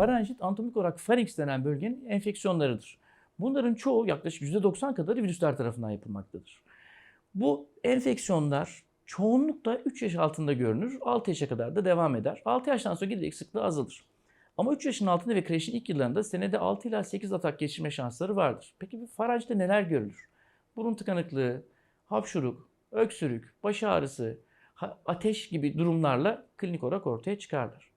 Farenjit anatomik olarak pharynx denen bölgenin enfeksiyonlarıdır. Bunların çoğu yaklaşık %90 kadarı virüsler tarafından yapılmaktadır. Bu enfeksiyonlar çoğunlukla 3 yaş altında görünür, 6 yaşa kadar da devam eder. 6 yaştan sonra giderek sıklığı azalır. Ama 3 yaşın altında ve kreşin ilk yıllarında senede 6 ila 8 atak geçirme şansları vardır. Peki bu farenjte neler görülür? Burun tıkanıklığı, hapşuruk, öksürük, baş ağrısı, ateş gibi durumlarla klinik olarak ortaya çıkarlar.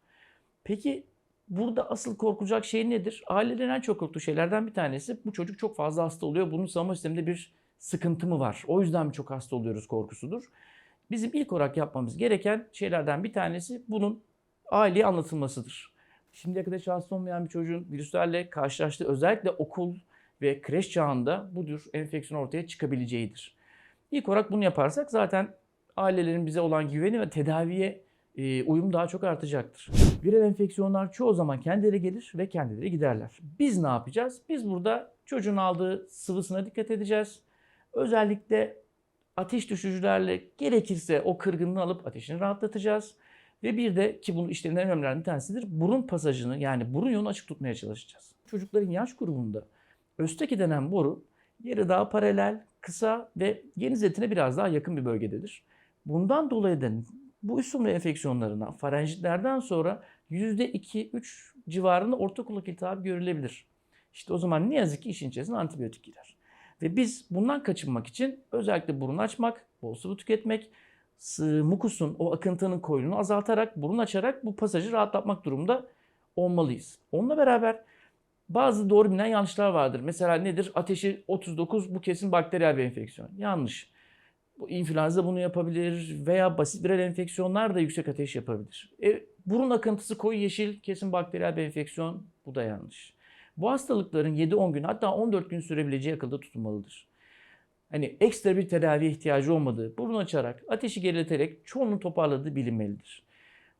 Peki burada asıl korkulacak şey nedir? Ailelerin en çok korktuğu şeylerden bir tanesi bu çocuk çok fazla hasta oluyor. Bunun savunma sisteminde bir sıkıntı mı var? O yüzden mi çok hasta oluyoruz korkusudur. Bizim ilk olarak yapmamız gereken şeylerden bir tanesi bunun aileye anlatılmasıdır. Şimdiye kadar hasta olmayan bir çocuğun virüslerle karşılaştığı özellikle okul ve kreş çağında bu tür enfeksiyon ortaya çıkabileceğidir. İlk olarak bunu yaparsak zaten ailelerin bize olan güveni ve tedaviye e, uyum daha çok artacaktır. Viral enfeksiyonlar çoğu zaman kendileri gelir ve kendileri giderler. Biz ne yapacağız? Biz burada çocuğun aldığı sıvısına dikkat edeceğiz. Özellikle ateş düşürücülerle gerekirse o kırgınlığı alıp ateşini rahatlatacağız. Ve bir de ki bunun işlerin en önemlilerinden bir tanesidir. Burun pasajını yani burun yolunu açık tutmaya çalışacağız. Çocukların yaş grubunda östeki denen boru yeri daha paralel, kısa ve geniz etine biraz daha yakın bir bölgededir. Bundan dolayı da bu solunum enfeksiyonlarından, farenjitlerden sonra %2-3 civarında orta kulak iltihabı görülebilir. İşte o zaman ne yazık ki işin içerisine antibiyotik girer. Ve biz bundan kaçınmak için özellikle burun açmak, bol sıvı tüketmek, mukusun o akıntının koyulunu azaltarak, burun açarak bu pasajı rahatlatmak durumunda olmalıyız. Onunla beraber bazı doğru bilinen yanlışlar vardır. Mesela nedir? Ateşi 39 bu kesin bakteriyel bir enfeksiyon. Yanlış. Bu influenza bunu yapabilir veya basit viral enfeksiyonlar da yüksek ateş yapabilir. E, burun akıntısı koyu yeşil kesin bakteriyel bir enfeksiyon. Bu da yanlış. Bu hastalıkların 7-10 gün hatta 14 gün sürebileceği akılda tutulmalıdır. Hani ekstra bir tedaviye ihtiyacı olmadığı, burun açarak, ateşi gerileterek çoğunun toparladığı bilinmelidir.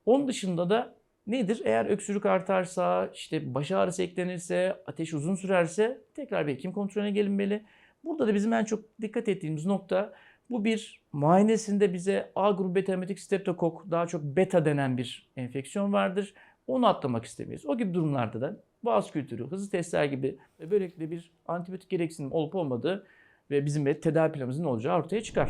Onun dışında da nedir? Eğer öksürük artarsa, işte baş ağrısı eklenirse, ateş uzun sürerse tekrar bir hekim kontrolüne gelinmeli. Burada da bizim en çok dikkat ettiğimiz nokta bu bir muayenesinde bize A grubu beta hemolytik streptokok daha çok beta denen bir enfeksiyon vardır. Onu atlamak istemeyiz. O gibi durumlarda da boğaz kültürü, hızlı testler gibi ve böylelikle bir antibiyotik gereksinim olup olmadığı ve bizim de tedavi planımızın olacağı ortaya çıkar.